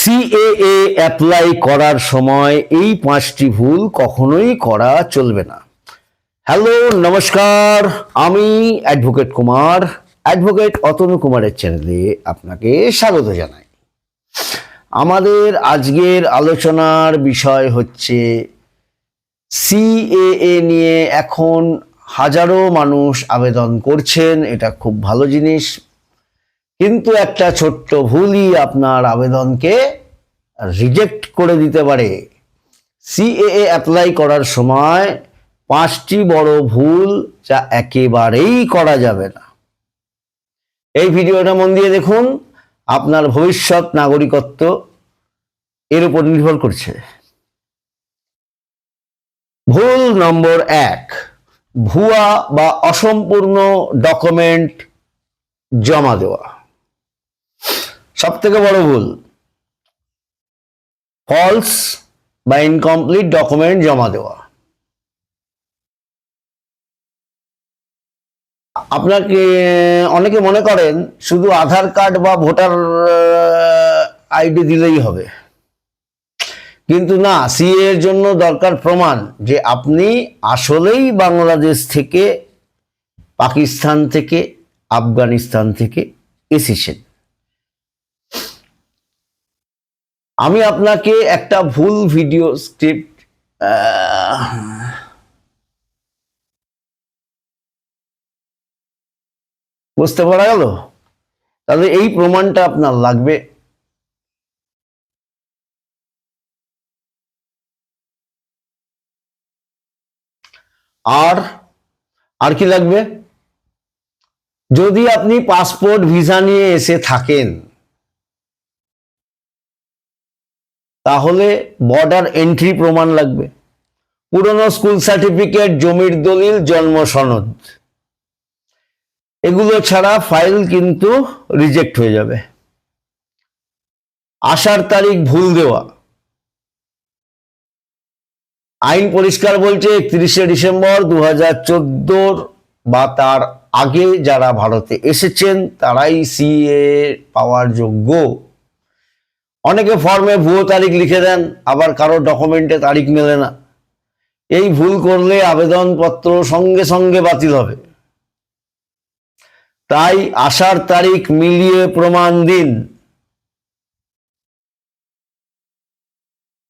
CAA apply করার সময় এই পাঁচটি ভুল কখনোই করা চলবে না। হ্যালো নমস্কার, আমি অ্যাডভোকেট কুমার অ্যাডভোকেট অতনু কুমারের চ্যানেলে আপনাকে স্বাগত জানাই। আমাদের আজকের আলোচনার বিষয় হচ্ছে সিএএ নিয়ে এখন হাজারো মানুষ আবেদন করছেন, এটা খুব ভালো জিনিস। কিন্তু একটা ছোট্ট ভুলই আপনার আবেদনকে রিজেক্ট করে দিতে পারে। সিএএ অ্যাপ্লাই করার সময় পাঁচটি বড় ভুল যা একেবারেই করা যাবে না। এই ভিডিওটা মন দিয়ে দেখুন, আপনার ভবিষ্যৎ নাগরিকত্ব এর উপর নির্ভর করছে। ভুল নম্বর এক, ভুয়া বা অসম্পূর্ণ ডকুমেন্ট জমা দেওয়া। সব থেকে বড় ভুল। ফলস বা ইনকমপ্লিট ডকুমেন্ট জমা দেওয়া। আপনাকে, অনেকে মনে করেন শুধু আধার কার্ড বা ভোটার আইডি দিলেই হবে। কিন্তু না সিএ এর জন্য দরকার প্রমাণ যে আপনি আসলেই বাংলাদেশ থেকে, পাকিস্তান থেকে, আফগানিস্তান থেকে এসেছেন। আমি আপনাকে একটা ভুল ভিডিও স্ক্রিপ্ট বুঝতে পারা গেল? তাহলে এই প্রমাণটা আপনার লাগবে। আর আর কি লাগবে? যদি আপনি পাসপোর্ট ভিসা নিয়ে এসে থাকেন তাহলে বর্ডার এন্ট্রি প্রমাণ লাগবে। পুরনো স্কুল সার্টিফিকেট জমির দলিল, জন্ম সনদ। এগুলো ছাড়া ফাইল কিন্তু রিজেক্ট হয়ে যাবে। আসার তারিখ ভুল দেওয়া। আইন পরিষ্কার বলছে একত্রিশে ডিসেম্বর দু হাজার বা তার আগে যারা ভারতে এসেছেন, তারাই সিএ পাওয়ার যোগ্য। অনেকে ফর্মে ভুয়ো তারিখ লিখে দেন, আবার কারও ডকুমেন্টে তারিখ মেলে না। এই ভুল করলে আবেদনপত্র সঙ্গে সঙ্গে বাতিল হবে। তাই আসার তারিখ মিলিয়ে প্রমাণ দিন।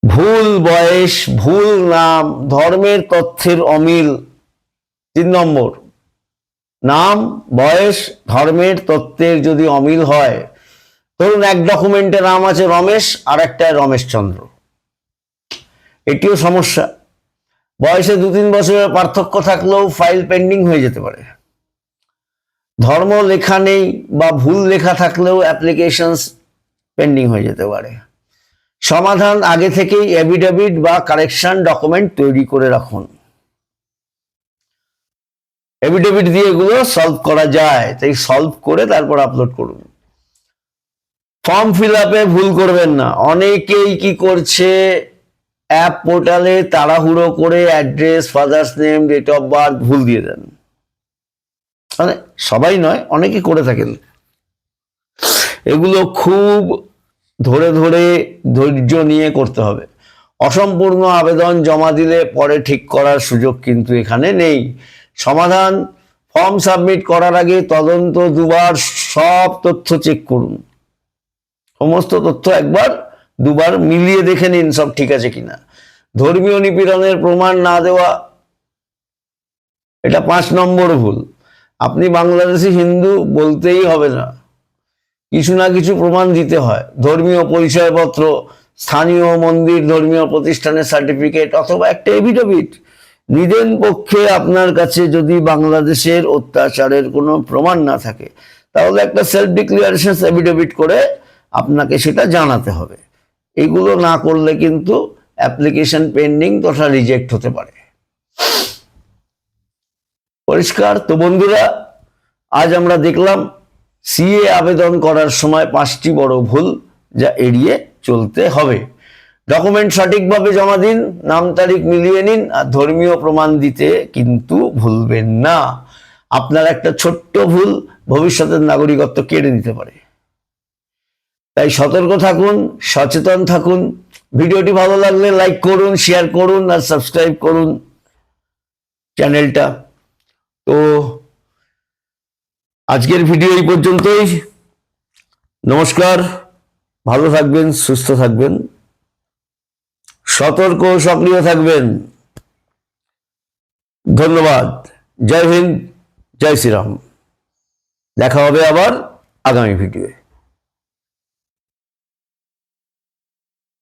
ভুল বয়স, ভুল নাম, ধর্মের তথ্যের অমিল। তিন নম্বর, নাম, বয়স, ধর্মের তত্ত্বের যদি অমিল হয় ধরুন এক ডকুমেন্টে নাম আছে রমেশ আর একটায় রমেশ চন্দ্র। এটিও সমস্যা। বয়সে দু তিন বছরের পার্থক্য থাকলেও ফাইল পেন্ডিং হয়ে যেতে পারে। ধর্ম লেখা নেই বা ভুল লেখা থাকলেও অ্যাপ্লিকেশন পেন্ডিং হয়ে যেতে পারে। সমাধান আগে থেকেই এভিডেভিট বা কারেকশন ডকুমেন্ট তৈরি করে রাখুন। এভিডেভিট দিয়ে এগুলো সলভ করা যায়। তাই সলভ করে তারপর আপলোড করুন। ফর্ম ফিল আপে ভুল করবেন না। অনেকেই কি করছে? অ্যাপ পোর্টালে তাড়াহুড়ো করে address, father's name, date of birth ভুল দিয়ে দেন। মানে সবাই নয়, অনেকে করে থাকেন। এগুলো খুব ধরে ধরে ধৈর্য নিয়ে করতে হবে। অসম্পূর্ণ আবেদন জমা দিলে পরে ঠিক করার সুযোগ কিন্তু এখানে নেই। সমাধান, ফর্ম সাবমিট করার আগে তদন্ত দুবার, সব তথ্য চেক করুন। সমস্ত তথ্য একবার, দুবার মিলিয়ে দেখে নিন সব ঠিক আছে কিনা। ধর্মীয় নিপীড়নের প্রমাণ না দেওয়া, এটা পাঁচ নম্বর ভুল। আপনি বাংলাদেশি হিন্দু বলতেই হবে না। কিছু না কিছু প্রমাণ দিতে হয়। ধর্মীয় পরিচয়পত্র, স্থানীয় মন্দির, ধর্মীয় প্রতিষ্ঠানের সার্টিফিকেট অথবা একটা এভিডেভিট নিদেন পক্ষে আপনার কাছে যদি বাংলাদেশের অত্যাচারের কোনো প্রমাণ না থাকে, তাহলে একটা সেলফ ডিক্লিয়ারেশন এভিডেভিট করে আপনাকে সেটা জানাতে হবে। এগুলো না করলে কিন্তু অ্যাপ্লিকেশন পেন্ডিং তথা রিজেক্ট হতে পারে। পরিষ্কার? তো বন্ধুরা, আজ আমরা দেখলাম সিএ আবেদন করার সময় পাঁচটি বড় ভুল যা এড়িয়ে চলতে হবে। ডকুমেন্ট সঠিকভাবে জমা দিন, নাম, তারিখ মিলিয়ে নিন, আর ধর্মীয় প্রমাণ দিতে কিন্তু ভুলবেন না। আপনার একটা ছোট্ট ভুল ভবিষ্যতের নাগরিকত্ব কেড়ে নিতে পারে। তাই সতর্ক থাকুন, সচেতন থাকুন। ভিডিওটি ভালো লাগলে লাইক করুন শেয়ার করুন আর সাবস্ক্রাইব করুন চ্যানেলটা। তো আজকের ভিডিও এই পর্যন্তই। নমস্কার, ভালো থাকবেন, সুস্থ থাকবেন। সতর্ক সক্রিয় থাকবেন। ধন্যবাদ। জয় হিন্দ, জয় শ্রীরাম। দেখা হবে আবার আগামী ভিডিওয়ে